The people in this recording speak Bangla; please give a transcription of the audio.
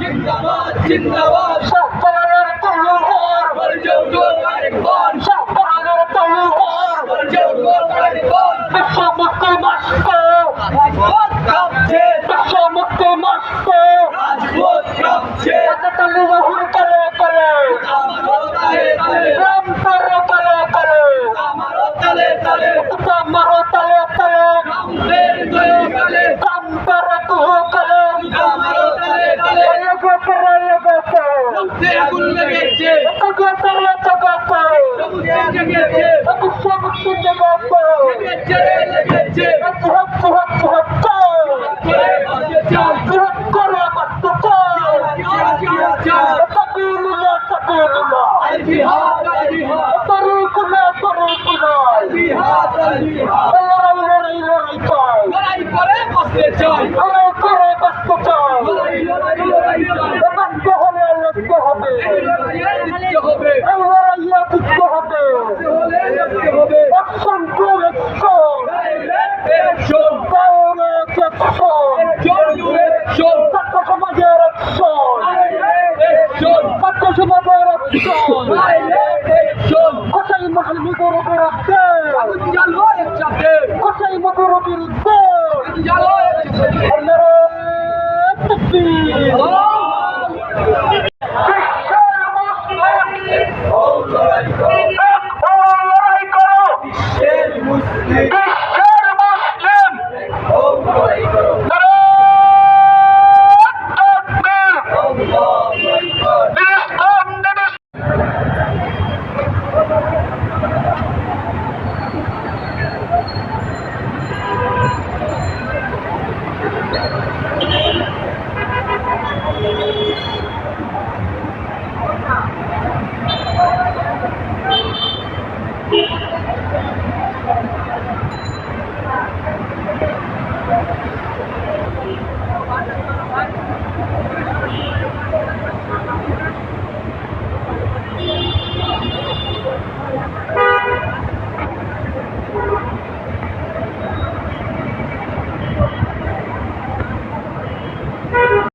জিন্দাবাদ জিন্দাবাদ। শাহজালালের তলোয়ার বরজৌদ্দ আরেকবার শাহজালালের তলোয়ার বরজৌদ্দ আরেকবার বিশ্ব মুক্তি মস্ত। রাজপথ কাঁপছে। বিশ্ব মুক্তি মস্ত। রাজপথ কাঁপছে। এতটালি বহুর তলে তলে আমারও তালে। তালে রাম করে তলে তলে। আমারও তালে। তালে মারো তলে তলে রামদের দয়ে গেলে রাম করে তুহু কলে। আগুন লেগেছে আগুন লেগেছে। সবুজ লেগেছে সবুজ লেগেছে। লেগেছে হক হক হক বিহার বিহার তরুকুনা তরুকুনা বিহার বিহার সমাজের কোথায় মহানগর করছে লড়াই করো লড়াই করো। বিশ্বের মুসলিম